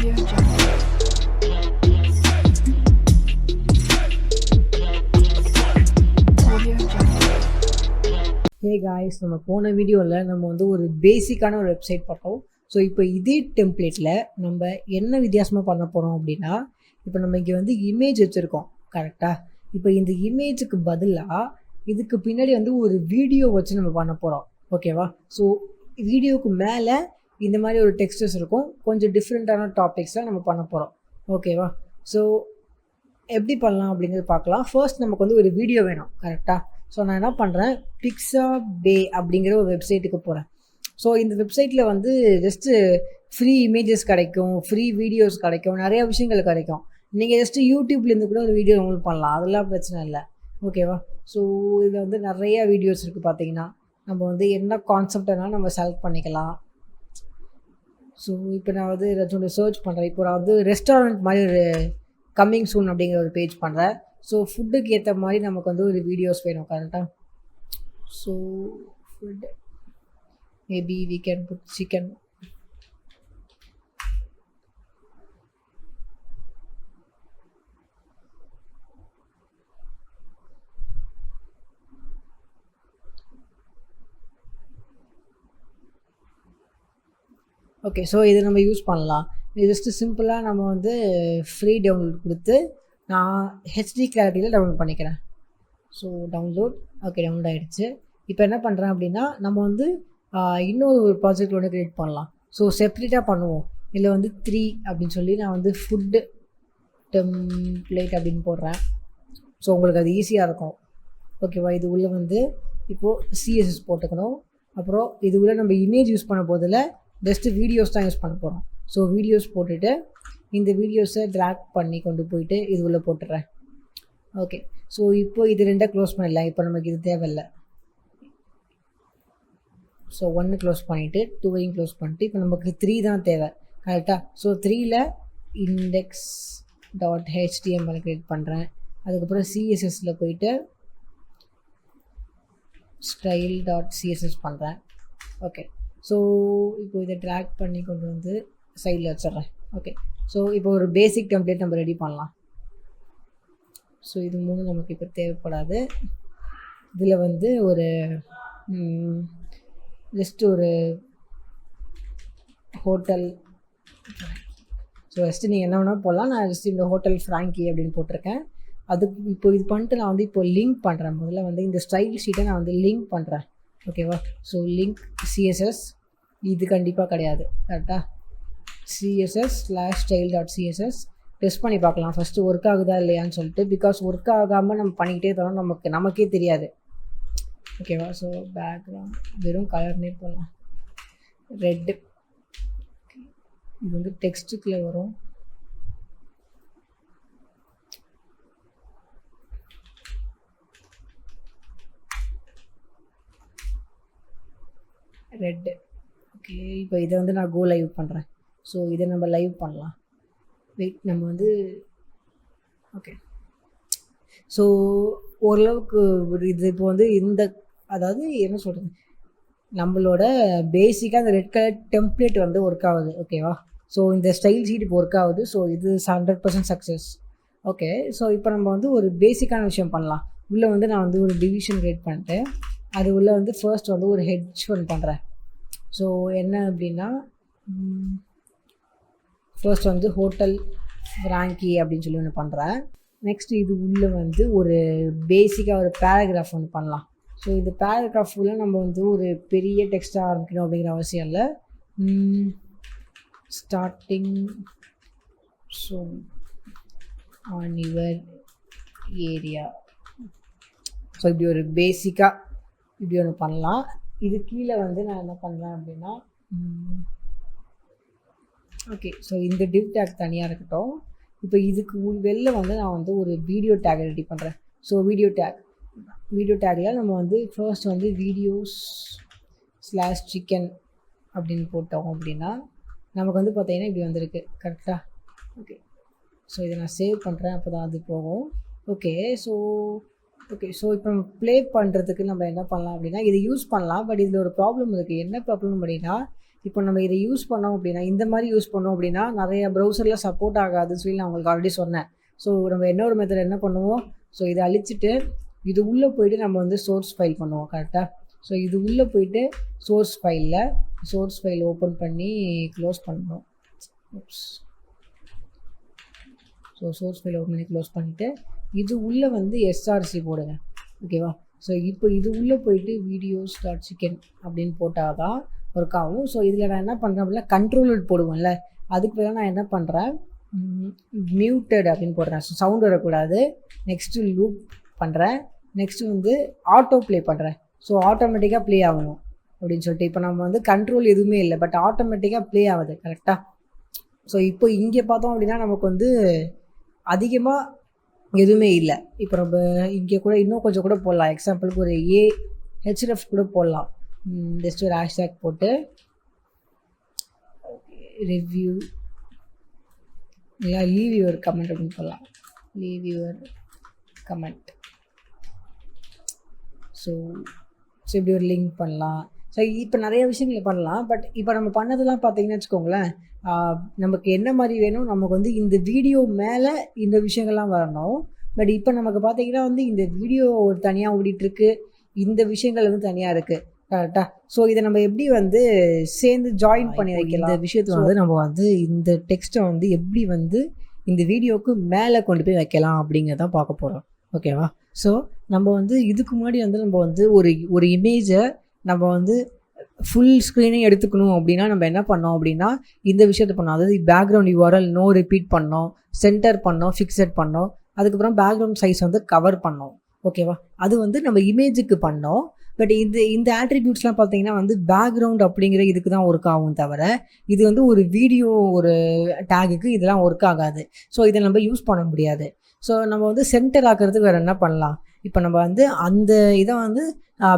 Hey guys நம்ம போன வீடியோவில் நம்ம வந்து ஒரு பேசிக்கான ஒரு வெப்சைட் பார்த்தோம். ஸோ இப்போ இதே டெம்ப்ளேட்டில் நம்ம என்ன வித்தியாசமாக பண்ண போகிறோம் அப்படின்னா இப்போ நம்ம இங்கே வந்து இமேஜ் வச்சுருக்கோம். கரெக்டாக இப்போ இந்த இமேஜுக்கு பதிலாக இதுக்கு பின்னாடி வந்து ஒரு வீடியோ வச்சு நம்ம பண்ண போகிறோம் ஓகேவா ஸோ வீடியோவுக்கு மேலே இந்த மாதிரி ஒரு டெக்ஸ்டர்ஸ் இருக்கும். கொஞ்சம் டிஃப்ரெண்ட்டான டாபிக்ஸ்லாம் நம்ம பண்ண போகிறோம் ஓகேவா ஸோ எப்படி பண்ணலாம் அப்படிங்கிறது பார்க்கலாம். ஃபர்ஸ்ட் நமக்கு வந்து ஒரு வீடியோ வேணும் கரெக்டாக ஸோ நான் என்ன பண்ணுறேன் பிக்ஸா பே அப்படிங்கிற ஒரு வெப்சைட்டுக்கு போகிறேன் ஸோ இந்த வெப்சைட்டில் வந்து ஜஸ்ட்டு ஃப்ரீ இமேஜஸ் கிடைக்கும் ஃப்ரீ வீடியோஸ் கிடைக்கும் நிறையா விஷயங்கள் கிடைக்கும். நீங்கள் ஜஸ்ட்டு யூடியூப்லேருந்து கூட ஒரு வீடியோ உங்களுக்கு பண்ணலாம். அதெல்லாம் பிரச்சனை இல்லை. ஓகேவா ஸோ இதில் வந்து நிறையா வீடியோஸ் இருக்குது பார்த்தீங்கன்னா நம்ம வந்து என்ன கான்செப்ட் வேணாலும் நம்ம செலக்ட் பண்ணிக்கலாம். ஸோ இப்போ நான் வந்து ஏதாச்சும் ஒன்று சர்ச் பண்ணுறேன் இப்போ நான் வந்து ரெஸ்டாரண்ட் மாதிரி ஒரு கம்மிங் சூன் அப்படிங்கிற ஒரு பேஜ் பண்ணுறேன் ஸோ ஃபுட்டுக்கு ஏற்ற மாதிரி நமக்கு வந்து ஒரு வீடியோஸ் வேணும் கரெக்டாக so food maybe we can put chicken okay so இதை நம்ம யூஸ் பண்ணலாம். இது ஜஸ்ட்டு சிம்பிளாக நம்ம வந்து ஃப்ரீ டவுன்லோட் கொடுத்து நான் ஹெச்டி கிளாரிட்டியில் டவுன்லோட் பண்ணிக்கிறேன். ஸோ டவுன்லோட் ஓகே டவுன்லோட் ஆகிடுச்சு இப்போ என்ன பண்ணுறேன் அப்படின்னா நம்ம வந்து இன்னொரு ஒரு ப்ராஜெக்ட் ஒன்று க்ரியேட் பண்ணலாம். ஸோ செப்ரேட்டாக பண்ணுவோம். இதில் வந்து த்ரீ அப்படின்னு சொல்லி நான் வந்து ஃபுட்டு டெம்ப்ளேட் அப்படின்னு போடுறேன். ஸோ உங்களுக்கு அது ஈஸியாக இருக்கும். ஓகேவா இது உள்ளே வந்து இப்போது சிஎஸ்எஸ் போட்டுக்கணும். அப்புறம் இது உள்ள நம்ம இமேஜ் யூஸ் பண்ண போதில் ஜஸ்ட்டு வீடியோஸ் தான் யூஸ் பண்ண போகிறோம் ஸோ வீடியோஸ் போட்டுட்டு இந்த வீடியோஸை ட்ராக் பண்ணி கொண்டு போயிட்டு இது உள்ளே போட்டுடுறேன் ஓகே ஸோ இப்போ இது ரெண்டாக க்ளோஸ் பண்ணிடலாம் இப்போ நமக்கு இது தேவையில்லை. ஸோ ஒன்று க்ளோஸ் பண்ணிவிட்டு டூவையும் க்ளோஸ் பண்ணிட்டு இப்போ நமக்கு த்ரீ தான் தேவை. கரெக்டாக ஸோ த்ரீயில் இண்டெக்ஸ் டாட் ஹெச்டிஎம்எல் க்ரியேட் பண்ணுறேன் அதுக்கப்புறம் சிஎஸ்எஸில் போயிட்டு ஸ்டைல் டாட் சிஎஸ்எஸ் பண்ணுறேன் ஓகே ஸோ இப்போ இதை ட்ராக் பண்ணி கொண்டு வந்து சைடில் வச்சிடுறேன். ஓகே ஸோ இப்போ ஒரு பேசிக் டெம்ப்ளேட் நம்ம ரெடி பண்ணலாம். ஸோ இது மூணு நமக்கு இப்போ தேவைப்படாது. இதில் வந்து ஒரு ஜஸ்ட் ஒரு ஹோட்டல் ஸோ ஃபஸ்ட்டு நீங்கள் என்ன வேணால் போடலாம். நான் ஜஸ்ட் இந்த ஹோட்டல் ஃப்ராங்கி அப்படின்னு போட்டிருக்கேன். அதுக்கு இப்போ இது பண்ணிட்டு நான் வந்து இப்போ லிங்க் பண்ணுறேன் முதல்ல வந்து இந்த ஸ்டைல் ஷீட்டை நான் வந்து லிங்க் பண்ணுறேன் ஓகேவா? ஸோ லிங்க் சிஎஸ்எஸ் இது கண்டிப்பாக கிடையாது. கரெக்டாக CSS slash style dot CSS test பண்ணி பார்க்கலாம். ஃபஸ்ட்டு ஒர்க் ஆகுதா இல்லையான்னு சொல்லிட்டு பிகாஸ் ஒர்க் ஆகாமல் நம்ம பண்ணிக்கிட்டே தரோம் நமக்கு நமக்கே தெரியாது. ஓகேவா? ஸோ பேக்ரவுண்ட் வெறும் கலர்னே போகலாம் ரெட்டு இது வந்து டெக்ஸ்ட்டுக்குள்ளே வரும். ரெட்டு ஓகே இப்போ இதை வந்து நான் கோ லைவ் பண்ணுறேன் ஸோ இதை நம்ம லைவ் பண்ணலாம். வெயிட் நம்ம வந்து ஓகே ஸோ ஓரளவுக்கு இது இப்போ வந்து இந்த அதாவது என்ன சொல்கிறது நம்மளோட பேசிக்காக அந்த ரெட் கலர் டெம்ப்ளேட் வந்து ஒர்க் ஆகுது ஓகேவா ஸோ இந்த ஸ்டைல் ஷீட் இப்போ ஒர்க் ஆகுது. ஸோ இது hundred percent success okay so இப்போ நம்ம வந்து ஒரு பேசிக்கான விஷயம் பண்ணலாம். உள்ளே வந்து நான் வந்து ஒரு டிவிஷன் கிரியேட் பண்ணிட்டேன். அது உள்ளே வந்து ஃபர்ஸ்ட் வந்து ஒரு ஹெட்ஜ் ஒன் பண்ணுறேன் ஸோ என்ன அப்படின்னா ஃபர்ஸ்ட் வந்து ஹோட்டல் ஃப்ராங்கி அப்படின்னு சொல்லி ஒன்று பண்ணுறேன் நெக்ஸ்ட் இது உள்ளே வந்து ஒரு பேசிக்காக ஒரு பேராகிராஃப் ஒன்று பண்ணலாம். ஸோ இந்த பேராகிராஃப் உள்ள நம்ம வந்து ஒரு பெரிய டெக்ஸ்ட்டாக ஆரம்பிக்கணும் அப்படிங்கிற அவசியம் இல்லை. Starting so on your area so இப்படி ஒரு பேசிக்காக இப்படி ஒன்று பண்ணலாம். இது கீழே வந்து நான் என்ன பண்ணுறேன் அப்படின்னா ஓகே ஸோ இந்த டிவ் டேக் தனியாக இருக்கட்டும். இப்போ இதுக்கு உள் வெளில வந்து நான் வந்து ஒரு வீடியோ டேக் ரெடி பண்ணுறேன் ஸோ வீடியோ டேக் வீடியோ டேக்கில் நம்ம வந்து ஃபர்ஸ்ட் வந்து வீடியோஸ் ஸ்லாஷ் சிக்கன் அப்படின்னு போட்டோம் அப்படின்னா நமக்கு வந்து பார்த்தீங்கன்னா இப்படி வந்திருக்கு. கரெக்டாக ஓகே ஸோ இதை நான் சேவ் பண்ணுறேன் அப்போ தான் அது போகும். ஓகே ஸோ ஓகே ஸோ இப்போ நம்ம ப்ளே பண்ணுறதுக்கு நம்ம என்ன பண்ணலாம் அப்படின்னா இதை யூஸ் பண்ணலாம். பட் இதில் ஒரு ப்ராப்ளம் இருக்குது என்ன ப்ராப்ளம் அப்படின்னா இப்போ நம்ம இதை யூஸ் பண்ணோம் அப்படின்னா இந்த மாதிரி யூஸ் பண்ணோம் அப்படின்னா நிறைய ப்ரௌசரில் சப்போர்ட் ஆகாதுன்னு சொல்லி நான் உங்களுக்கு ஆல்ரெடி சொன்னேன். ஸோ நம்ம இன்னொரு மெத்தட் என்ன பண்ணுவோம்? ஸோ இதை அழிச்சிட்டு இது உள்ளே போயிட்டு நம்ம வந்து சோர்ஸ் ஃபைல் பண்ணுவோம் கரெக்டாக ஸோ இது உள்ளே போயிட்டு சோர்ஸ் ஃபைலில் சோர்ஸ் ஃபைல் ஓப்பன் பண்ணி க்ளோஸ் பண்ணணும் ஸோ சோர்ஸ் ஃபைல் ஓப்பன் பண்ணி க்ளோஸ் பண்ணிவிட்டு இது உள்ளே வந்து எஸ்ஆர்சி போடுங்க. ஓகேவா ஸோ இப்போ இது உள்ளே போயிட்டு வீடியோஸ் டாட் சிக்கன் அப்படின்னு போட்டால் தான் ஒர்க் ஆகும். ஸோ இதில் நான் என்ன பண்ணுறேன் அப்படின்னா கண்ட்ரோல் போடுவேன்ல. அதுக்கு பதிலாக நான் என்ன பண்ணுறேன் மியூட்டட் அப்படின்னு போடுறேன். ஸோ சவுண்ட் வரக்கூடாது. நெக்ஸ்ட்டு லூப் பண்ணுறேன் நெக்ஸ்ட்டு வந்து ஆட்டோ ப்ளே பண்ணுறேன் ஸோ ஆட்டோமேட்டிக்காக ப்ளே ஆகணும் அப்படின்னு சொல்லிட்டு இப்போ நம்ம வந்து கண்ட்ரோல் எதுவுமே இல்லை பட் ஆட்டோமேட்டிக்காக ப்ளே ஆகுது கரெக்டாக ஸோ இப்போ இங்கே பார்த்தோம் அப்படின்னா நமக்கு வந்து அதிகமாக எதுவுமே இல்லை. இப்போ நம்ம இங்கே கூட இன்னும் கொஞ்சம் கூட போடலாம். எக்ஸாம்பிளுக்கு ஒரு ஏ ஹெச்எஃப் கூட போடலாம். ஜஸ்ட் ஒரு ஹேஷ்டேக் போட்டு. ரிவ்யூ இல்லை லீவ் யுவர் கமெண்ட் அப்படின்னு சொல்லலாம் leave your comment so so இப்படி ஒரு லிங்க் பண்ணலாம். ஸோ இப்போ நிறைய விஷயங்கள் பண்ணலாம். பட் இப்போ நம்ம பண்ணதெல்லாம் பார்த்தீங்கன்னு வச்சுக்கோங்களேன் நமக்கு என்ன மாதிரி வேணும்? நமக்கு வந்து இந்த வீடியோ மேலே இந்த விஷயங்கள்லாம் வரணும். பட் இப்போ நமக்கு பார்த்தீங்கன்னா வந்து இந்த வீடியோ ஒரு தனியாக ஓடிட்டுருக்கு. இந்த விஷயங்கள் வந்து தனியாக இருக்குது கரெக்டாக ஸோ இதை நம்ம எப்படி வந்து சேர்ந்து ஜாயின் பண்ணி வைக்கலாம்? இந்த விஷயத்தை வந்து நம்ம வந்து இந்த டெக்ஸ்ட்டை வந்து எப்படி வந்து இந்த வீடியோவுக்கு மேலே கொண்டு போய் வைக்கலாம் அப்படிங்கிறத பார்க்க போகிறோம் ஓகேவா ஸோ நம்ம வந்து இதுக்கு முன்னாடி வந்து நம்ம வந்து ஒரு ஒரு இமேஜை நம்ம வந்து ஃபுல் ஸ்க்ரீனே எடுத்துக்கணும் அப்படின்னா நம்ம என்ன பண்ணோம் அப்படின்னா இந்த விஷயத்தை பண்ணோம். அதாவது பேக்ரவுண்ட் யூஆர்எல் நோ ரிப்பீட் பண்ணோம் சென்டர் பண்ணோம் ஃபிக்ஸட் பண்ணோம். அதுக்கப்புறம் பேக்ரவுண்ட் சைஸ் வந்து கவர் பண்ணோம். ஓகேவா அது வந்து நம்ம இமேஜுக்கு பண்ணோம். பட் இந்த இந்த ஆட்ரிபியூட்ஸ்லாம் பார்த்தீங்கன்னா வந்து பேக்ரவுண்ட் அப்படிங்கிற இதுக்கு தான் ஒர்க் ஆகும் தவிர இது வந்து ஒரு வீடியோ ஒரு டேகுக்கு இதெல்லாம் ஒர்க் ஆகாது. ஸோ இதை நம்ம யூஸ் பண்ண முடியாது. ஸோ நம்ம வந்து சென்டர் ஆக்கிறதுக்கு வேறு என்ன பண்ணலாம்? இப்போ நம்ம வந்து அந்த இதை வந்து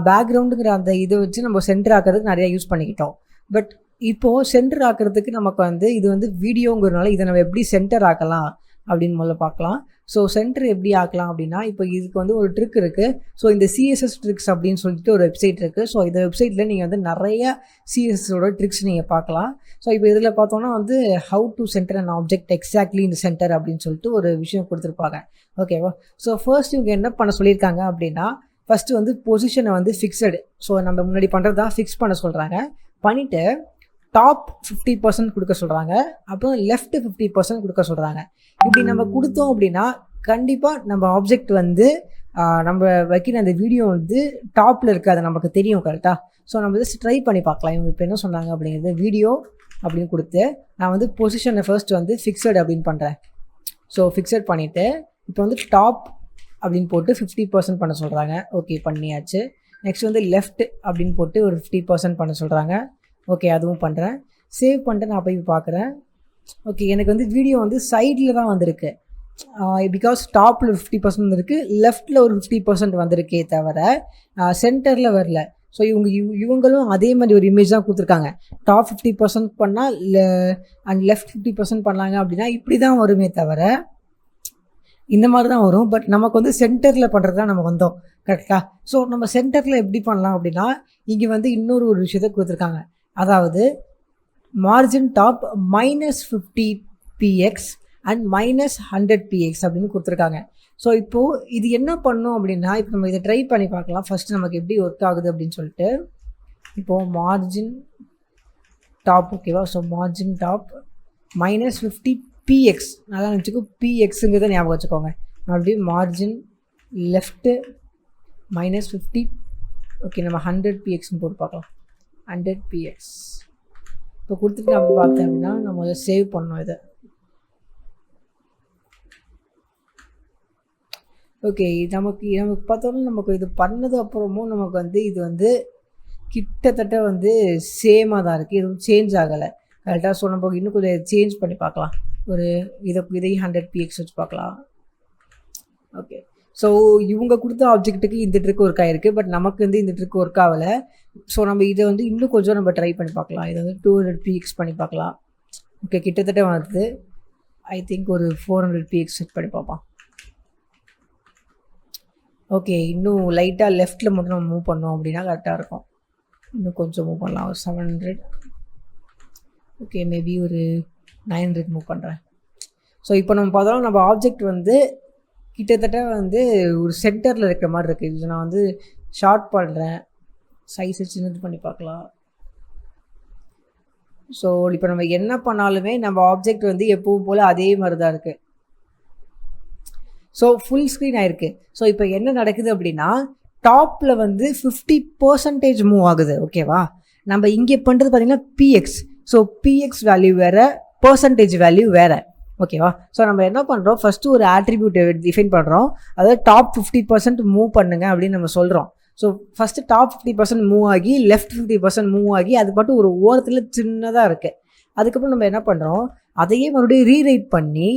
பேக்ரவுண்டுங்கிற அந்த இதை வச்சு நம்ம சென்டர் ஆக்கிறதுக்கு நிறையா யூஸ் பண்ணிக்கிட்டோம். பட் இப்போது சென்டர் ஆக்கிறதுக்கு நமக்கு வந்து இது வந்து வீடியோங்கிறதுனால இதை நம்ம எப்படி சென்டர் ஆக்கலாம் அப்படின்னு முதல்ல பார்க்கலாம். ஸோ சென்டர் எப்படி ஆக்கலாம் அப்படின்னா இப்போ இதுக்கு வந்து ஒரு ட்ரிக் இருக்குது ஸோ இந்த சிஎஸ்எஸ் ட்ரிக்ஸ் அப்படின்னு சொல்லிட்டு ஒரு வெப்சைட் இருக்குது ஸோ இந்த வெப்சைட்டில் நீங்கள் வந்து நிறைய சிஎஸ்எஸோட ட்ரிக்ஸ் நீங்கள் பார்க்கலாம். ஸோ இப்போ இதில் பார்த்தோன்னா வந்து how to centre and object exactly இந்த சென்டர் அப்படின்னு சொல்லிட்டு ஒரு விஷயம் கொடுத்துருப்பாங்க. ஓகேவா ஸோ ஃபர்ஸ்ட் இவங்க என்ன பண்ண சொல்லியிருக்காங்க அப்படின்னா ஃபஸ்ட்டு வந்து பொசிஷனை வந்து ஃபிக்ஸடு ஸோ நம்ம முன்னாடி பண்ணுறது தான் ஃபிக்ஸ் பண்ண சொல்கிறாங்க பண்ணிவிட்டு டாப் ஃபிஃப்டி பர்சன்ட் கொடுக்க சொல்கிறாங்க அப்புறம் லெஃப்ட் ஃபிஃப்டி பர்சன்ட் கொடுக்க சொல்கிறாங்க இப்படி நம்ம கொடுத்தோம் அப்படின்னா கண்டிப்பாக நம்ம ஆப்ஜெக்ட் வந்து நம்ம வைக்கிற அந்த வீடியோ வந்து டாப்பில் இருக்காது நமக்கு தெரியும் கரெக்டாக ஸோ நம்ம ஜஸ்ட் ட்ரை பண்ணி பார்க்கலாம். இவங்க இப்போ என்ன சொன்னாங்க அப்படிங்கிறது. வீடியோ அப்படின்னு கொடுத்து நான் வந்து பொசிஷனை ஃபர்ஸ்ட் வந்து ஃபிக்ஸட் அப்படின்னு பண்ணுறேன் ஸோ ஃபிக்ஸட் பண்ணிவிட்டு இப்போ வந்து டாப் அப்படின்னு போட்டு ஃபிஃப்டி பர்சன்ட் பண்ண சொல்கிறாங்க ஓகே பண்ணியாச்சு. நெக்ஸ்ட் வந்து லெஃப்ட் அப்படின்னு போட்டு ஒரு ஃபிஃப்டி பர்சன்ட் பண்ண சொல்கிறாங்க ஓகே அதுவும் பண்ணுறேன் சேவ் பண்ணிட்டு நான் போய் பார்க்குறேன். ஓகே எனக்கு வந்து வீடியோ வந்து சைடில் தான் வந்திருக்கு. பிகாஸ் டாப்பில் ஃபிஃப்டி பர்சன்ட் வந்திருக்கு லெஃப்ட்டில் ஒரு ஃபிஃப்டி பர்சன்ட் வந்திருக்கே தவிர சென்டரில் வரல. ஸோ இவங்க இவங்களும் அதே மாதிரி ஒரு இமேஜ் தான் கொடுத்துருக்காங்க. டாப் ஃபிஃப்டி பர்சன்ட் பண்ணால் அண்ட் லெஃப்ட் ஃபிஃப்டி பர்சன்ட் பண்ணாங்க அப்படின்னா இப்படி தான் வருமே தவிர இந்த மாதிரி தான் வரும். பட் நமக்கு வந்து சென்டரில் பண்ணுறது தான் நம்ம வந்தோம். கரெக்டாக ஸோ நம்ம சென்டரில் எப்படி பண்ணலாம் அப்படின்னா இங்கே வந்து இன்னொரு ஒரு விஷயத்த கொடுத்துருக்காங்க. அதாவது margin top minus fifty PX and minus hundred PX அப்படின்னு கொடுத்துருக்காங்க. ஸோ இப்போது இது என்ன பண்ணும் அப்படின்னா இப்போ நம்ம இதை ட்ரை பண்ணி பார்க்கலாம். ஃபஸ்ட்டு நமக்கு எப்படி ஒர்க் ஆகுது அப்படின்னு சொல்லிட்டு இப்போது மார்ஜின் டாப் ஓகேவா so margin top minus fifty PX நல்லா நினச்சிக்கோ பிஎக்ஸுங்கிறத ஞாபகம் வச்சுக்கோங்க. மறுபடியும் margin left minus fifty okay நம்ம ஹண்ட்ரட் பிஎக்ஸ்னு போட்டு பார்க்கலாம். ஹண்ட்ரட் பிஎக்ஸ் இப்போ கொடுத்துட்டு நம்ம பார்த்தேன் அப்படின்னா நம்ம அதை சேவ் பண்ணோம் இதை. ஓகே நமக்கு நமக்கு பார்த்தோன்னா நமக்கு இது பண்ணது அப்புறமும் நமக்கு வந்து இது வந்து கிட்டத்தட்ட வந்து சேமாக தான் இருக்குது எதுவும் சேஞ்ச் ஆகலை. கரெக்டாக சொன்ன போக இன்னும் கொஞ்சம் சேஞ்ச் பண்ணி பார்க்கலாம். ஒரு இதை இதை ஹண்ட்ரட் பிஎக்ஸ் வச்சு பார்க்கலாம். ஓகே ஸோ இவங்க கொடுத்த ஆப்ஜெக்ட்டுக்கு இந்த ட்ரிக் ஒர்க் ஆகிருக்கு பட் நமக்கு வந்து இந்த ட்ரிக் ஒர்க் ஆகலை. ஸோ நம்ம இதை வந்து இன்னும் கொஞ்சம் நம்ம ட்ரை பண்ணி பார்க்கலாம். இதை வந்து டூ ஹண்ட்ரட் பிஎக்ஸ் பண்ணி பார்க்கலாம். ஓகே கிட்டத்தட்ட வருது ஐ திங்க் ஒரு ஃபோர் ஹண்ட்ரட் பிஎக்ஸ் செட் பண்ணி பார்ப்போம். ஓகே இன்னும் லைட்டாக லெஃப்ட்டில் மட்டும் நம்ம மூவ் பண்ணோம் அப்படின்னா கரெக்டாக இருக்கும். இன்னும் கொஞ்சம் மூவ் பண்ணலாம். ஒரு செவன் ஹண்ட்ரட் ஓகே மேபி ஒரு நைன் ஹண்ட்ரட் மூவ் பண்ணுறேன் ஸோ இப்போ நம்ம பார்த்தாலும் நம்ம ஆப்ஜெக்ட் வந்து கிட்டத்தட்ட வந்து ஒரு சென்டரில் இருக்கிற மாதிரி இருக்குது இது நான் வந்து ஷார்ட் பண்ணுறேன் சைஸை சின்னது பண்ணி பார்க்கலாம். ஸோ இப்போ நம்ம என்ன பண்ணாலுமே நம்ம ஆப்ஜெக்ட் வந்து எப்பவும் போல் அதே மாதிரி தான் இருக்குது ஸோ ஃபுல் ஸ்க்ரீன் ஆயிருக்கு. ஸோ இப்போ என்ன நடக்குது அப்படின்னா டாப்பில் வந்து ஃபிஃப்டி பர்சன்டேஜ் மூவ் ஆகுது. ஓகேவா நம்ம இங்கே பண்ணுறது பார்த்திங்கன்னா பிஎக்ஸ் ஸோ பிஎக்ஸ் வேல்யூ வேறு பர்சன்டேஜ் வேல்யூ வேறு. ஓகேவா ஸோ நம்ம என்ன பண்ணுறோம் ஃபஸ்ட்டு ஒரு ஆட்ரிபியூட்டை டிஃபைன் பண்ணுறோம் அதாவது டாப் ஃபிஃப்டி பர்சன்ட் மூவ் பண்ணுங்க அப்படின்னு நம்ம சொல்கிறோம் so first top fifty percent move ஆகி லெஃப்ட் ஃபிஃப்டி பர்சன்ட் மூவ் ஆகி அது மட்டும் ஒரு ஓரத்தில் சின்னதாக இருக்குது அதுக்கப்புறம் நம்ம என்ன பண்ணுறோம் அதையே மறுபடியும் ரீரைட் பண்ணி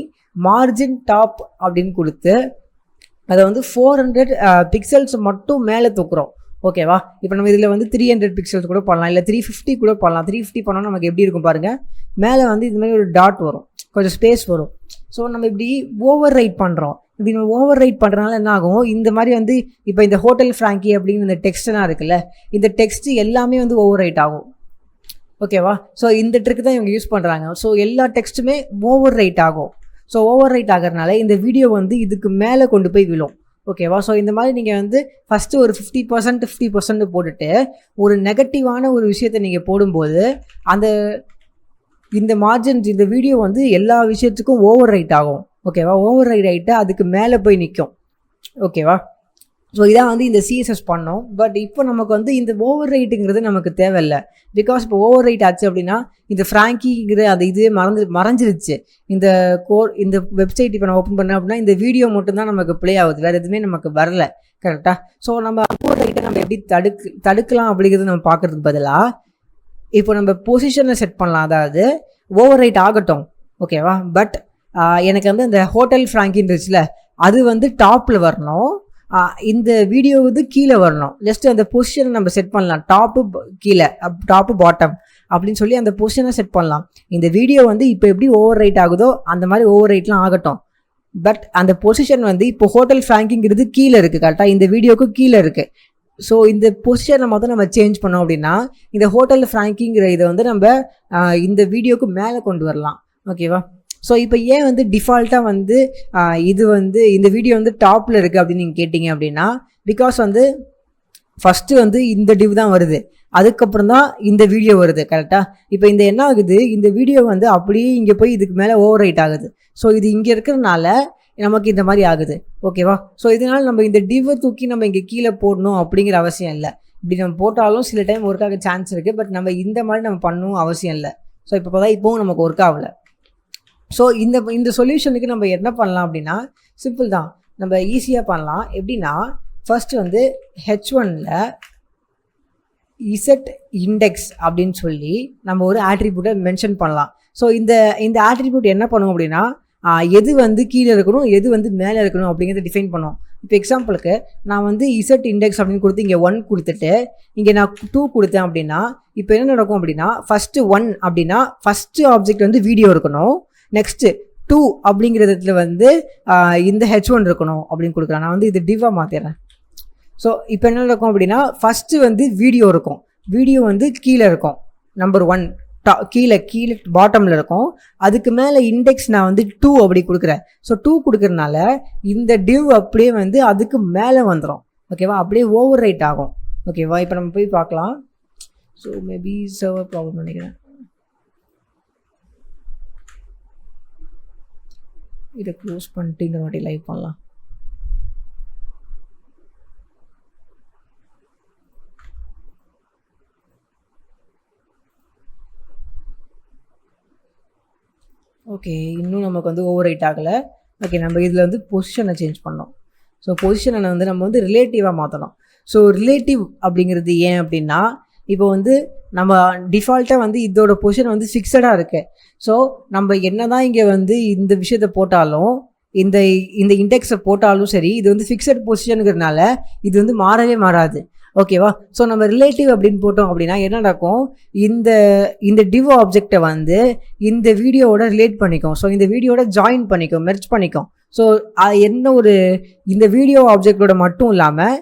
மார்ஜின் டாப் அப்படின்னு கொடுத்து அதை வந்து ஃபோர் ஹண்ட்ரட் பிக்சல்ஸ் மட்டும் மேலே தூக்குறோம். ஓகேவா? இப்போ நம்ம இதில் வந்து த்ரீ ஹண்ட்ரட் பிக்சல்ஸ் கூட பண்ணலாம். இல்லை த்ரீ ஃபிஃப்டி கூட பண்ணலாம். த்ரீ ஃபிஃப்டி பண்ணால் நமக்கு எப்படி இருக்கும் பாருங்கள் மேலே வந்து இது மாதிரி ஒரு டாட் வரும். கொஞ்சம் ஸ்பேஸ் வரும். ஸோ நம்ம இப்படி ஓவர் ரைட் பண்ணுறோம் இப்படி நம்ம ஓவர் ரைட் பண்ணுறதுனால என்ன ஆகும்? இந்த மாதிரி வந்து இப்போ இந்த ஹோட்டல் ஃப்ராங்கி அப்படின்னு இந்த டெக்ஸ்ட்லாம் இருக்குல்ல இந்த டெக்ஸ்ட் எல்லாமே வந்து ஓவர் ரைட் ஆகும். ஓகேவா? ஸோ இந்த ட்ரிக் தான் இவங்க யூஸ் பண்ணுறாங்க ஸோ எல்லா டெக்ஸ்ட்டுமே ஓவர் ரைட் ஆகும். ஸோ ஓவர் ரைட் ஆகிறதுனால இந்த வீடியோ வந்து இதுக்கு மேலே கொண்டு போய் விழும். ஓகேவா? ஸோ இந்த மாதிரி நீங்கள் வந்து ஃபஸ்ட்டு ஒரு ஃபிஃப்டி பர்சன்ட் ஃபிஃப்டி பர்சன்ட் போட்டுட்டு ஒரு நெகட்டிவான ஒரு விஷயத்தை நீங்கள் போடும்போது அந்த இந்த மார்ஜின் இந்த வீடியோ வந்து எல்லா விஷயத்துக்கும் ஓவர் ரைட் ஆகும். ஓகேவா? ஓவர் ரைட் ஆகிட்டு அதுக்கு மேலே போய் நிற்கும் ஓகேவா? ஸோ இதான் வந்து இந்த சிஎஸ்எஸ் பண்ணோம். பட் இப்போ நமக்கு வந்து இந்த ஓவர் ரைட்டுங்கிறது நமக்கு தேவையில்லை. பிகாஸ் இப்போ ஓவர் ரைட் ஆச்சு அப்படின்னா இந்த ஃப்ராங்கிங்கிற அந்த இதுவே மறந்து மறைஞ்சிருச்சு. இந்த கோ இந்த வெப்சைட் இப்போ நான் ஓப்பன் பண்ணேன் அப்படின்னா இந்த வீடியோ மட்டும்தான் நமக்கு ப்ளே ஆகுது. வேறு எதுவுமே நமக்கு வரல. கரெக்டாக ஸோ நம்ம ஓவர் ரைட்டை நம்ம எப்படி தடுக்கு தடுக்கலாம் அப்படிங்கிறது நம்ம பார்க்குறதுக்கு பதிலாக இப்போ நம்ம பொசிஷனை செட் பண்ணலாம். அதாவது ஓவர் ரைட் ஆகட்டும் ஓகேவா பட் எனக்கு வந்து அந்த ஹோட்டல் ஃப்ராங்கின்னு இருந்துச்சுல அது வந்து டாப்பில் வரணும். இந்த வீடியோ வந்து கீழே வரணும். ஜஸ்ட் அந்த பொசிஷனை நம்ம செட் பண்ணலாம். டாப்பு கீழே. டாப்பு பாட்டம் அப்படின்னு சொல்லி அந்த பொசிஷனை செட் பண்ணலாம். இந்த வீடியோ வந்து இப்போ எப்படி ஓவர் ரைட் ஆகுதோ அந்த மாதிரி ஓவர் ரைட்லாம் ஆகட்டும். பட் அந்த பொசிஷன் வந்து இப்போ ஹோட்டல் ஃப்ராங்கிங்கிறது கீழே இருக்குது கரெக்டாக இந்த வீடியோக்கு கீழே இருக்குது ஸோ இந்த பொசிஷனை மொத்தம் நம்ம சேஞ்ச் பண்ணோம் அப்படின்னா இந்த ஹோட்டல் ஃப்ராங்கிங்கிற இதை வந்து நம்ம இந்த வீடியோக்கு மேலே கொண்டு வரலாம். ஓகேவா ஸோ இப்போ ஏன் வந்து டிஃபால்ட்டாக வந்து இது வந்து இந்த வீடியோ வந்து டாப்பில் இருக்குது அப்படின்னு நீங்கள் கேட்டிங்க அப்படின்னா பிகாஸ் வந்து ஃபஸ்ட்டு வந்து இந்த டிவ் தான் வருது. அதுக்கப்புறம் தான் இந்த வீடியோ வருது கரெக்டாக இப்போ இந்த என்ன ஆகுது? இந்த வீடியோ வந்து அப்படியே இங்கே போய் இதுக்கு மேலே ஓவர் ரைட் ஆகுது. ஸோ இது இங்கே இருக்கிறதுனால நமக்கு இந்த மாதிரி ஆகுது. ஓகேவா ஸோ இதனால நம்ம இந்த டிவ்வை தூக்கி நம்ம இங்கே கீழே போடணும் அப்படிங்கிற அவசியம் இல்லை. இப்படி நம்ம போட்டாலும் சில டைம் ஒர்க் ஆக சான்ஸ் இருக்குது பட் நம்ம இந்த மாதிரி நம்ம பண்ணணும் அவசியம் இல்லை. ஸோ இப்போ பார்த்தா இப்போவும் நமக்கு ஒர்க் ஆகலை. ஸோ இந்த இந்த சொல்யூஷனுக்கு நம்ம என்ன பண்ணலாம் அப்படின்னா சிம்பிள் தான். நம்ம ஈஸியாக பண்ணலாம். எப்படின்னா ஃபஸ்ட்டு வந்து ஹெச் ஒனில் இசட் இண்டெக்ஸ் அப்படின்னு சொல்லி நம்ம ஒரு ஆட்ரிபியூட்டை மென்ஷன் பண்ணலாம். ஸோ இந்த இந்த ஆட்ரிபியூட் என்ன பண்ணும் அப்படின்னா எது வந்து கீழே இருக்கணும் எது வந்து மேலே இருக்கணும் அப்படிங்கிறத டிஃபைன் பண்ணும். இப்போ எக்ஸாம்பிளுக்கு நான் வந்து இசட் இண்டெக்ஸ் அப்படின்னு கொடுத்து இங்கே ஒன் கொடுத்துட்டு இங்கே நான் டூ கொடுத்தேன் அப்படின்னா இப்போ என்ன நடக்கும் அப்படின்னா ஃபஸ்ட்டு ஒன் அப்படின்னா ஃபஸ்ட்டு ஆப்ஜெக்ட் வந்து வீடியோ இருக்கணும். நெக்ஸ்ட்டு டூ அப்படிங்கிறதுல வந்து இந்த ஹெச் ஒன் இருக்கணும் அப்படின்னு கொடுக்குறேன் நான் வந்து இது டிவாக மாற்றிடுறேன் ஸோ இப்போ என்ன நடக்கும் அப்படின்னா ஃபஸ்ட்டு வந்து வீடியோ இருக்கும். வீடியோ வந்து கீழே இருக்கும். நம்பர் ஒன் டா கீழே கீழே பாட்டமில் இருக்கும். அதுக்கு மேலே இண்டெக்ஸ் நான் வந்து டூ அப்படி கொடுக்குறேன். ஸோ டூ கொடுக்குறனால இந்த டிவ் அப்படியே வந்து அதுக்கு மேலே வந்துடும் ஓகேவா அப்படியே ஓவர் ரைட் ஆகும் ஓகேவா இப்போ நம்ம போய் பார்க்கலாம். ஸோ மேபி சர்வர் ப்ராப்ளம் நினைக்கிறேன். இதை க்ளோஸ் பண்ணிட்டு இந்த வாட்டி லைவ் பண்ணலாம். ஓகே இன்னும் நமக்கு வந்து ஓவர் ஹைட் ஆகலை. ஓகே நம்ம இதில் வந்து பொசிஷனை சேஞ்ச் பண்ணோம். ஸோ பொசிஷனை வந்து நம்ம வந்து ரிலேட்டிவாக மாற்றணும் ஸோ ரிலேட்டிவ் அப்படிங்கிறது ஏன் அப்படின்னா இப்போ வந்து நம்ம டிஃபால்ட்டாக வந்து இதோட பொசிஷன் வந்து ஃபிக்ஸடாக இருக்கு. ஸோ நம்ம என்ன தான் இங்கே வந்து இந்த விஷயத்தை போட்டாலும் இந்த இந்த இண்டெக்ஸை போட்டாலும் சரி இது வந்து ஃபிக்ஸட் பொசிஷனுங்கிறதுனால இது வந்து மாறவே மாறாது. ஓகேவா ஸோ நம்ம ரிலேட்டிவ் அப்படின்னு போட்டோம் அப்படின்னா என்ன நடக்கும்? இந்த இந்த டிவ் ஆப்ஜெக்டை வந்து இந்த வீடியோவோட ரிலேட் பண்ணிக்கும். ஸோ இந்த வீடியோட ஜாயின் பண்ணிக்கும் மெர்ச் பண்ணிக்கும். ஸோ என்ன ஒரு இந்த வீடியோ ஆப்ஜெக்டோட மட்டும் இல்லாமல்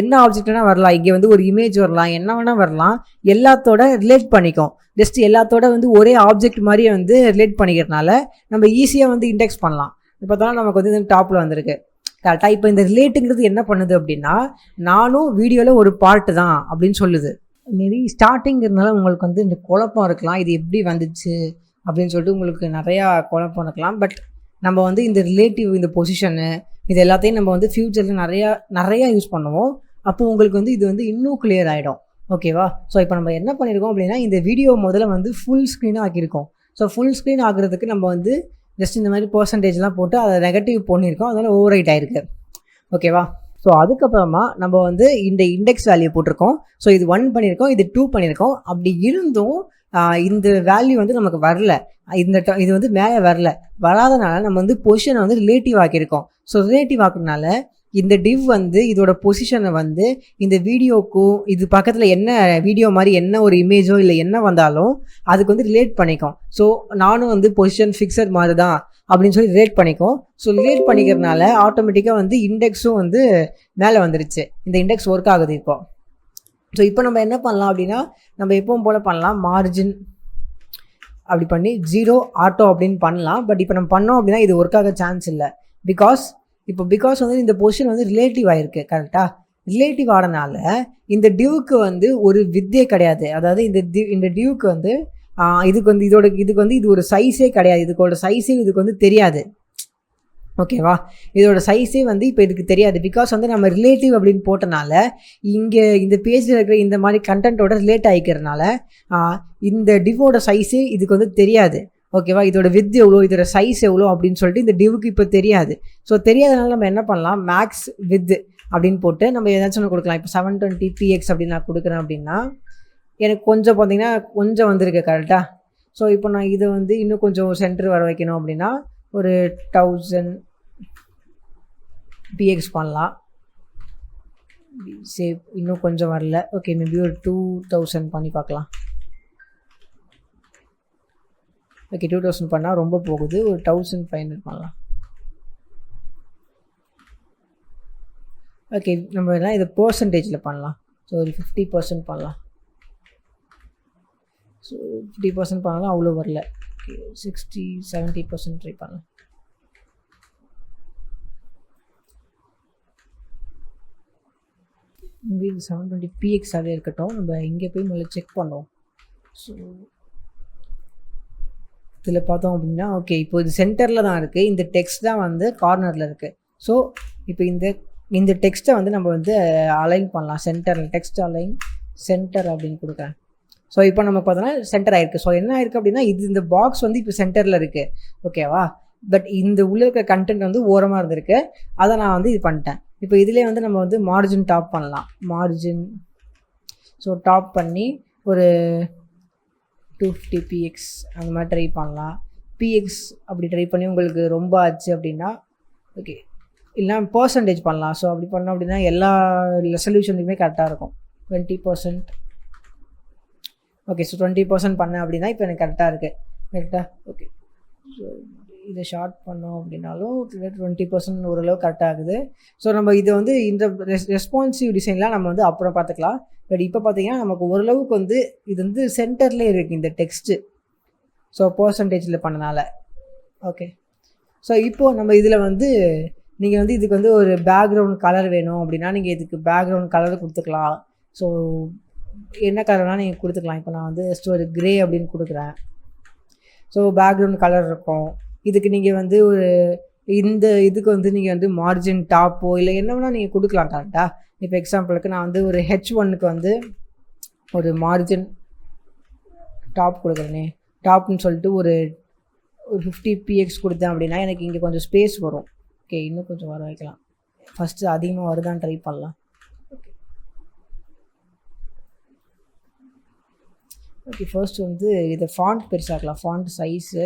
என்ன ஆப்ஜெக்ட்னா வரலாம். இங்கே வந்து ஒரு இமேஜ் வரலாம் என்ன வேணால் வரலாம். எல்லாத்தோட ரிலேட் பண்ணிக்கும். ஜஸ்ட் எல்லாத்தோட வந்து ஒரே ஆப்ஜெக்ட் மாதிரியே வந்து ரிலேட் பண்ணிக்கிறதுனால நம்ம ஈஸியாக வந்து இண்டெக்ஸ் பண்ணலாம். இப்போ தான் நமக்கு வந்து டாப்பில் வந்திருக்கு. கரெக்டாக இப்போ இந்த ரிலேட்டுங்கிறது என்ன பண்ணுது அப்படின்னா நானும் வீடியோவில் ஒரு பார்ட்டு தான் அப்படின்னு சொல்லுது. மேபி ஸ்டார்டிங்கிறதுனால உங்களுக்கு வந்து இந்த குழப்பம் இருக்கலாம். இது எப்படி வந்துச்சு அப்படின்னு சொல்லிட்டு உங்களுக்கு நிறையா குழப்பம் இருக்கலாம். பட் நம்ம வந்து இந்த ரிலேட்டிவ் இந்த பொசிஷனு இது எல்லாத்தையும் நம்ம வந்து ஃப்யூச்சரில் நிறையா நிறையா யூஸ் பண்ணுவோம். அப்போ உங்களுக்கு வந்து இது வந்து இன்னும் கிளியர் ஆகிடும் ஓகேவா ஸோ இப்போ நம்ம என்ன பண்ணியிருக்கோம் அப்படின்னா இந்த வீடியோ முதல்ல வந்து ஃபுல் ஸ்க்ரீனாக ஆக்கியிருக்கோம். ஸோ ஃபுல் ஸ்க்ரீன் ஆகுறதுக்கு நம்ம வந்து ஜஸ்ட் இந்த மாதிரி பர்சன்டேஜ்லாம் போட்டு அதை நெகட்டிவ் பண்ணியிருக்கோம். அதனால் ஓவர் ரைட் ஆயிருக்கு ஓகேவா ஸோ அதுக்கப்புறமா நம்ம வந்து இந்த இண்டெக்ஸ் வேல்யூ போட்டிருக்கோம். ஸோ இது ஒன் பண்ணியிருக்கோம் இது டூ பண்ணியிருக்கோம். அப்படி இருந்தும் இந்த வேல்யூ வந்து நமக்கு வரல. இந்த இது வந்து மேலே வரல. வராதனால நம்ம வந்து பொசிஷனை வந்து ரிலேட்டிவ் ஆக்கியிருக்கோம். ஸோ ரிலேட்டிவ் ஆக்குறதுனால இந்த டிவ் வந்து இதோட பொசிஷனை வந்து இந்த வீடியோக்கும் இது பக்கத்தில் என்ன வீடியோ மாதிரி என்ன ஒரு இமேஜோ இல்லை என்ன வந்தாலும் அதுக்கு வந்து ரிலேட் பண்ணிக்கும். ஸோ நானும் வந்து பொசிஷன் ஃபிக்ஸட் மாதிரி தான் அப்படின்னு சொல்லி ரிலேட் பண்ணிக்கும். ஸோ ரிலேட் பண்ணிக்கிறதுனால ஆட்டோமேட்டிக்காக வந்து இண்டெக்ஸும் வந்து மேலே வந்துருச்சு. இந்த இண்டெக்ஸ் ஒர்க் ஆகுது இப்போ. ஸோ இப்போ நம்ம என்ன பண்ணலாம் அப்படின்னா நம்ம எப்பவும் போல் பண்ணலாம். மார்ஜின் அப்படி பண்ணி ஜீரோ ஆட்டோ அப்படின்னு பண்ணலாம். பட் இப்போ நம்ம பண்ணோம் அப்படின்னா இது ஒர்க் ஆக சான்ஸ் இல்லை. பிகாஸ் இப்போ பிகாஸ் வந்து இந்த பொசிஷன் வந்து ரிலேட்டிவ் ஆகிருக்கு கரெக்டாக ரிலேட்டிவ் ஆனனால இந்த டியூக்கு வந்து ஒரு வித்தியே கிடையாது. அதாவது இந்த டிவ் இந்த டியூக்கு வந்து இதுக்கு வந்து இதோட இதுக்கு வந்து இது ஒரு சைஸே கிடையாது. இதுக்கோட சைஸே இதுக்கு வந்து தெரியாது. ஓகேவா? இதோட சைஸே வந்து இப்போ இதுக்கு தெரியாது. பிகாஸ் வந்து நம்ம ரிலேட்டிவ் அப்படின்னு போட்டனால இங்கே இந்த பேஜில் இருக்கிற இந்த மாதிரி கண்டென்ட்டோட ரிலேட் ஆகிக்கிறதுனால இந்த டிவோட சைஸே இதுக்கு வந்து தெரியாது. ஓகேவா? இதோட வித் எவ்வளோ? இதோட சைஸ் எவ்வளோ? அப்படின்னு சொல்லிட்டு இந்த டிவுக்கு இப்போ தெரியாது. ஸோ தெரியாதனால நம்ம என்ன பண்ணலாம்? மேக்ஸ் வித் அப்படின்னு போட்டு நம்ம ஏதாச்சும் ஒன்று கொடுக்கலாம். இப்போ செவன் டுவெண்ட்டி பிஎக்ஸ் அப்படின்னு நான் கொடுக்குறேன் அப்படின்னா எனக்கு கொஞ்சம் பார்த்தீங்கன்னா கொஞ்சம் வந்திருக்கு கரெக்டாக ஸோ இப்போ நான் இதை வந்து இன்னும் கொஞ்சம் சென்டர் வர வைக்கணும் அப்படின்னா ஒரு தௌசண்ட் பிஎக்ஸ் பண்ணலாம். சேவ் இன்னும் கொஞ்சம் வரல. ஓகே மேபி ஒரு டூ தௌசண்ட் பண்ணி பார்க்கலாம். ஓகே டூ தௌசண்ட் பண்ணால் ரொம்ப போகுது. ஒரு தௌசண்ட் ஃபைவ் ஹண்ட்ரட் பண்ணலாம். ஓகே நம்ம என்ன இதை பர்சன்டேஜில் பண்ணலாம். ஸோ ஒரு ஃபிஃப்டி பர்சன்ட் பண்ணலாம். ஸோ ஃபிஃப்டி பர்சன்ட் பண்ணலாம் அவ்வளோ வரல. Okay sixty seventy percent try பண்ணலாம். இங்கே இது செவன் டுவெண்ட்டி பிஎக்ஸாகவே இருக்கட்டும். நம்ம இங்கே போய் முதல்ல செக் பண்ணுவோம். ஸோ இதில் பார்த்தோம் அப்படின்னா ஓகே இப்போ இது சென்டரில் தான் இருக்குது இந்த டெக்ஸ்ட் தான் வந்து கார்னரில் இருக்குது ஸோ இப்போ இந்த இந்த டெக்ஸ்ட்டை வந்து நம்ம வந்து அலைன் பண்ணலாம். சென்டரில் டெக்ஸ்ட் அலைன் சென்டர் அப்படின்னு கொடுக்குறேன். ஸோ இப்போ நம்ம பார்த்தோன்னா சென்டர் ஆயிருக்கு. ஸோ என்ன ஆயிருக்கு அப்படின்னா இது இந்த பாக்ஸ் வந்து இப்போ சென்டரில் இருக்குது ஓகேவா பட் இந்த உள்ளே இருக்கிற கண்டென்ட் வந்து ஓரமாக இருந்திருக்கு. அதை நான் வந்து இது பண்ணிட்டேன். இப்போ இதிலே வந்து நம்ம வந்து மார்ஜின் டாப் பண்ணலாம். மார்ஜின் ஸோ டாப் பண்ணி ஒரு டூ ஃபிஃப்டி பிஎக்ஸ் அந்த மாதிரி ட்ரை பண்ணலாம். பிஎக்ஸ் அப்படி ட்ரை பண்ணி உங்களுக்கு ரொம்ப ஆச்சு அப்படின்னா ஓகே இல்லைனா பர்சன்டேஜ் பண்ணலாம். ஸோ அப்படி பண்ணோம் அப்படின்னா எல்லா சொல்யூஷனுக்குமே கரெக்டாக இருக்கும். Twenty percent okay so twenty percent பண்ணேன் அப்படின்னா இப்போ எனக்கு கரெக்டாக இருக்குது கரெக்டாக ஓகே ஸோ இதை ஷார்ட் பண்ணோம் அப்படின்னாலும் டுவெண்ட்டி பர்சன்ட் ஓரளவு கரெக்டாக ஆகுது. ஸோ நம்ம இதை வந்து இந்த ரெஸ்பான்சிவ் டிசைன்லாம் நம்ம வந்து அப்புறம் பார்த்துக்கலாம். பட் இப்போ பார்த்தீங்கன்னா நமக்கு ஓரளவுக்கு வந்து இது வந்து சென்டர்லேயே இருக்குது இந்த டெக்ஸ்ட்டு ஸோ பர்சன்டேஜில் பண்ணனால. ஓகே ஸோ இப்போது நம்ம இதில் வந்து நீங்கள் வந்து இதுக்கு வந்து ஒரு பேக்ரவுண்ட் கலர் வேணும் அப்படின்னா நீங்கள் இதுக்கு பேக்ரவுண்ட் கலர் கொடுத்துக்கலாம். ஸோ என்ன கலர்னால் நீங்கள் கொடுத்துக்கலாம். இப்போ நான் வந்து ஜஸ்ட் ஒரு க்ரே அப்படின்னு கொடுக்குறேன். ஸோ பேக்ரவுண்ட் கலர் இருக்கும். இதுக்கு நீங்கள் வந்து ஒரு இந்த இதுக்கு வந்து நீங்கள் வந்து மார்ஜின் டாப்போ இல்லை என்ன வேணால் நீங்கள் கொடுக்கலாம் கரெக்டாக இப்போ எக்ஸாம்பிளுக்கு நான் வந்து ஒரு ஹெச் ஒன்னுக்கு வந்து ஒரு மார்ஜின் டாப் கொடுக்குறேனே. டாப்னு சொல்லிட்டு ஒரு ஒரு ஃபிஃப்டி பிஎக்ஸ் கொடுத்தேன் அப்படின்னா எனக்கு இங்கே கொஞ்சம் ஸ்பேஸ் வரும். ஓகே இன்னும் கொஞ்சம் வர வைக்கலாம். ஃபஸ்ட்டு அதிகமாக வருதான்னு ட்ரை பண்ணலாம். ஓகே ஃபர்ஸ்ட் வந்து இதை font பெருசாக்கலாம் font size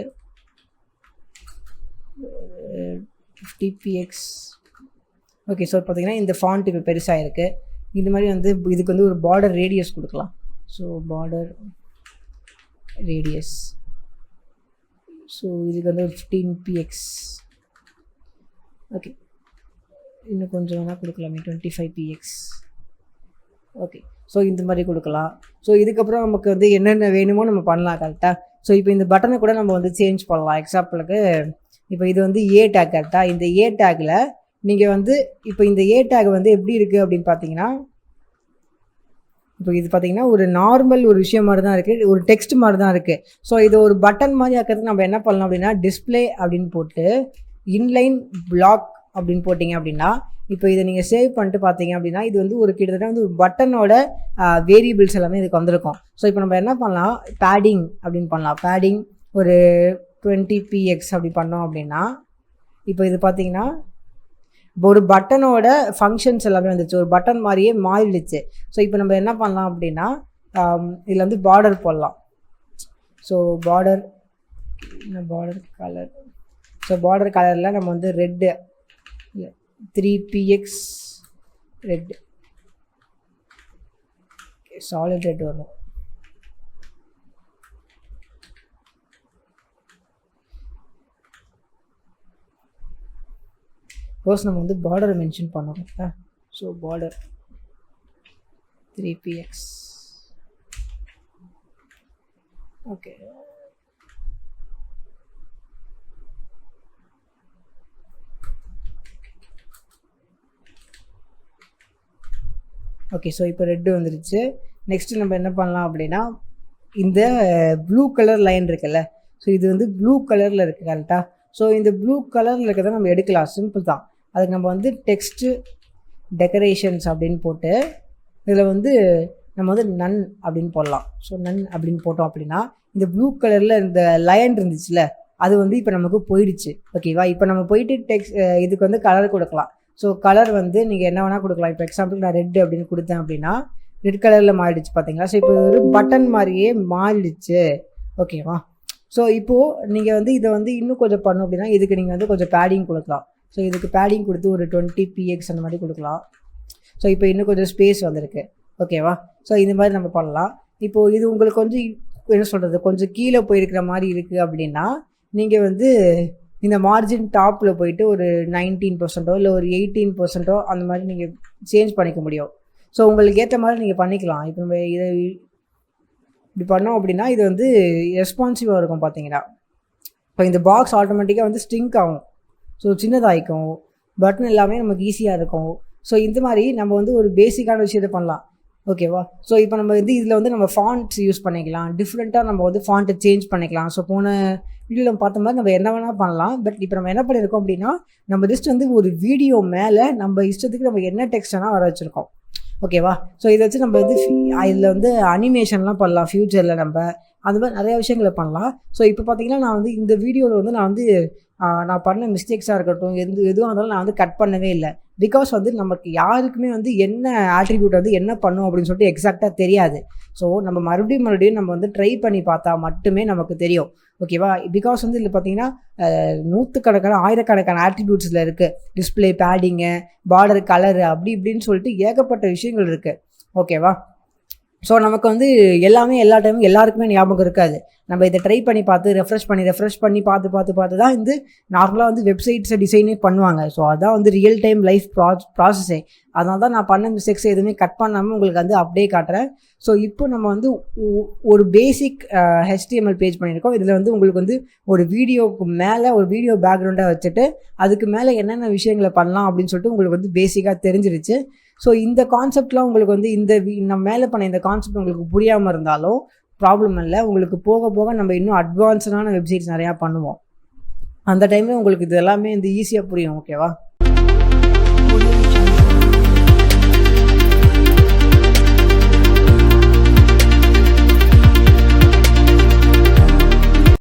fifty PX okay so பார்த்தீங்கன்னா இந்த ஃபாண்ட் இப்போ பெருசாக இருக்குது இந்த மாதிரி வந்து இதுக்கு வந்து ஒரு பார்டர் ரேடியஸ் கொடுக்கலாம். ஸோ பார்டர் ரேடியஸ் ஸோ இதுக்கு வந்து ஒரு ஃபிஃப்டீன் பிஎக்ஸ் ஓகே இன்னும் கொஞ்சம் வேணால் கொடுக்கலாமே twenty five PX okay so இந்த மாதிரி கொடுக்கலாம். ஸோ இதுக்கப்புறம் நமக்கு வந்து என்னென்ன வேணுமோ நம்ம பண்ணலாம் கரெக்டாக ஸோ இப்போ இந்த பட்டனை கூட நம்ம வந்து சேஞ்ச் பண்ணலாம். எக்ஸாம்பிளுக்கு இப்போ இது வந்து ஏ டேக் கரெக்டாக இந்த ஏ டேக்கில் நீங்கள் வந்து இப்போ இந்த ஏ டேக் வந்து எப்படி இருக்குது அப்படின்னு பார்த்தீங்கன்னா இப்போ இது பார்த்தீங்கன்னா ஒரு நார்மல் ஒரு விஷயம் மாதிரி தான் இருக்குது ஒரு டெக்ஸ்ட் மாதிரி தான் இருக்குது ஸோ இது ஒரு பட்டன் மாதிரி ஆக்கிறதுக்கு நம்ம என்ன பண்ணலாம் அப்படின்னா டிஸ்ப்ளே அப்படின்னு போட்டு இன்லைன் பிளாக் அப்படின்னு போட்டிங்க அப்படின்னா இப்போ இதை நீங்கள் சேவ் பண்ணிட்டு பார்த்தீங்க அப்படின்னா இது வந்து ஒரு கிட்டத்தட்ட வந்து ஒரு பட்டனோட வேரியபிள்ஸ் எல்லாமே இதுக்கு வந்திருக்கும். ஸோ இப்போ நம்ம என்ன பண்ணலாம்? பேடிங் அப்படின்னு பண்ணலாம். பேடிங் ஒரு டுவெண்ட்டி பிஎக்ஸ் அப்படி பண்ணோம் அப்படின்னா இப்போ இது பார்த்தீங்கன்னா இப்போ ஒரு பட்டனோட ஃபங்க்ஷன்ஸ் எல்லாமே வந்துச்சு. ஒரு பட்டன் மாதிரியே மாறிடுச்சு. ஸோ இப்போ நம்ம என்ன பண்ணலாம் அப்படின்னா இதில் வந்து பார்டர் போடலாம். So border border colour so border கலரில் நம்ம வந்து red three PX red solid red வரும் ஃபர்ஸ்ட் நம்ம வந்து பார்டரை மென்ஷன் பண்ணணும் so border three PX okay okay so இப்போ ரெட்டு வந்துருச்சு. நெக்ஸ்ட்டு நம்ம என்ன பண்ணலாம் அப்படின்னா இந்த ப்ளூ கலர் லைன் இருக்குல்ல ஸோ இது வந்து ப்ளூ கலரில் இருக்குது கரெக்டாக ஸோ இந்த ப்ளூ கலரில் இருக்கிறத நம்ம எடுக்கலாம். சிம்பிள் தான். அதுக்கு நம்ம வந்து டெக்ஸ்ட்டு டெக்கரேஷன்ஸ் அப்படின்னு போட்டு இதில் வந்து நம்ம வந்து நன் அப்படின்னு போடலாம். ஸோ நன் அப்படின்னு போட்டோம் அப்படின்னா இந்த ப்ளூ கலரில் இந்த லயன் இருந்துச்சுல அது வந்து இப்போ நமக்கு போயிடுச்சு. ஓகேவா இப்போ நம்ம போயிட்டு டெக்ஸ் இதுக்கு வந்து கலர் கொடுக்கலாம். ஸோ கலர் வந்து நீங்கள் என்ன வேணால் கொடுக்கலாம். இப்போ எக்ஸாம்பிள் நான் ரெட் அப்படின்னு கொடுத்தேன் அப்படின்னா ரெட் கலரில் மாறிடுச்சு பார்த்தீங்களா ஸோ இப்போ ஒரு பட்டன் மாதிரியே மாறிடுச்சு. ஓகேவா ஸோ இப்போது நீங்கள் வந்து இதை வந்து இன்னும் கொஞ்சம் பண்ணோம் அப்படின்னா இதுக்கு நீங்கள் வந்து கொஞ்சம் பேடிங் கொடுக்கலாம். ஸோ இதுக்கு பேடிங் கொடுத்து ஒரு டுவெண்ட்டி பிஎக்ஸ் அந்த மாதிரி கொடுக்கலாம். ஸோ இப்போ இன்னும் கொஞ்சம் ஸ்பேஸ் வந்திருக்கு. ஓகேவா ஸோ இந்த மாதிரி நம்ம பண்ணலாம். இப்போது இது உங்களுக்கு கொஞ்சம் என்ன சொல்கிறது கொஞ்சம் கீழே போயிருக்கிற மாதிரி இருக்குது அப்படின்னா நீங்கள் வந்து இந்த மார்ஜின் டாப்பில் போயிட்டு ஒரு நைன்டீன் பர்சன்ட்டோ இல்லை ஒரு எயிட்டீன் பர்சன்ட்டோ அந்த மாதிரி நீங்கள் சேஞ்ச் பண்ணிக்க முடியும். ஸோ உங்களுக்கு ஏற்ற மாதிரி நீங்கள் பண்ணிக்கலாம். இப்போ நம்ம இதை இப்படி பண்ணோம் அப்படின்னா இது வந்து ரெஸ்பான்சிவாக இருக்கும் பார்த்தீங்கன்னா இப்போ இந்த பாக்ஸ் ஆட்டோமேட்டிக்காக வந்து ஸ்ட்ரிங்க் ஆகும். ஸோ சின்னதாகிக்கும் பட்டன் எல்லாமே நமக்கு ஈஸியாக இருக்கும். ஸோ இந்த மாதிரி நம்ம வந்து ஒரு பேசிக்கான விஷயத்தை பண்ணலாம். ஓகேவா ஸோ இப்போ நம்ம வந்து இதில் வந்து நம்ம ஃபாண்ட்ஸ் யூஸ் பண்ணிக்கலாம். டிஃப்ரெண்ட்டாக நம்ம வந்து ஃபாண்ட்டை சேஞ்ச் பண்ணிக்கலாம். ஸோ போன வீடியோவில் பார்த்த மாதிரி நம்ம என்ன வேணால் பண்ணலாம். பட் இப்போ நம்ம என்ன பண்ணியிருக்கோம் அப்படின்னா நம்ம ஜஸ்ட் வந்து ஒரு வீடியோ மேலே நம்ம இஷ்டத்துக்கு நம்ம என்ன டெக்ஸ்ட் வேணால் வர வச்சுருக்கோம். ஓகேவா ஸோ இதை வச்சு நம்ம வந்து இதில் வந்து அனிமேஷன்லாம் பண்ணலாம். ஃப்யூச்சரில் நம்ம. அந்த மாதிரி நிறைய விஷயங்களை பண்ணலாம். ஸோ இப்போ பார்த்தீங்கன்னா நான் வந்து இந்த வீடியோவில் வந்து நான் வந்து நான் பண்ண மிஸ்டேக்ஸாக இருக்கட்டும் எந்த எதுவாக இருந்தாலும் நான் வந்து கட் பண்ணவே இல்லை. பிகாஸ் வந்து நமக்கு யாருக்குமே வந்து என்ன ஆட்ரிபியூட் வந்து என்ன பண்ணும் அப்படின்னு சொல்லிட்டு எக்ஸாக்டாக தெரியாது. ஸோ நம்ம மறுபடியும் மறுபடியும் நம்ம வந்து ட்ரை பண்ணி பார்த்தா மட்டுமே நமக்கு தெரியும். ஓகேவா பிகாஸ் வந்து இதில் பார்த்தீங்கன்னா நூற்றுக்கணக்கான ஆயிரக்கணக்கான ஆட்ரிபியூட்ஸில் இருக்குது டிஸ்பிளே பேடிங்கு பார்டர் கலரு அப்படி இப்படின்னு சொல்லிட்டு ஏகப்பட்ட விஷயங்கள் இருக்குது ஓகேவா ஸோ நமக்கு வந்து எல்லாமே எல்லா டைமும் எல்லாருக்குமே ஞாபகம் இருக்காது. நம்ம இதை ட்ரை பண்ணி பார்த்து ரெஃப்ரெஷ் பண்ணி ரெஃப்ரெஷ் பண்ணி பார்த்து பார்த்து பார்த்து தான் வந்து நார்மலாக வந்து வெப்சைட்ஸை டிசைனே பண்ணுவாங்க. ஸோ அதான் வந்து ரியல் டைம் லைஃப் ப்ரா ப்ராசஸே அதனால தான் நான் பண்ண மிஸ்டேக்ஸ் எதுவுமே கட் பண்ணாமல் உங்களுக்கு வந்து அப்படியே காட்டுறேன். ஸோ இப்போ நம்ம வந்து ஒரு பேசிக் ஹெச்டிஎம்எல் பேஜ் பண்ணியிருக்கோம். இதில் வந்து உங்களுக்கு வந்து ஒரு வீடியோவுக்கு மேலே ஒரு வீடியோ பேக்ரவுண்டாக வச்சுட்டு அதுக்கு மேலே என்னென்ன விஷயங்களை பண்ணலாம் அப்படின்னு சொல்லிட்டு உங்களுக்கு வந்து பேசிக்காக தெரிஞ்சிருச்சு. ஸோ இந்த கான்செப்ட்லாம் உங்களுக்கு வந்து இந்த வி- நம்ம மேலே பண்ண இந்த கான்செப்ட் உங்களுக்கு புரியாமல் இருந்தாலும் ப்ராப்ளம் இல்லை. உங்களுக்கு போக போக நம்ம இன்னும் அட்வான்ஸ்டான வெப்சைட்ஸ் நிறையா பண்ணுவோம். அந்த டைமில் உங்களுக்கு இது எல்லாமே வந்து ஈஸியாக புரியும் ஓகேவா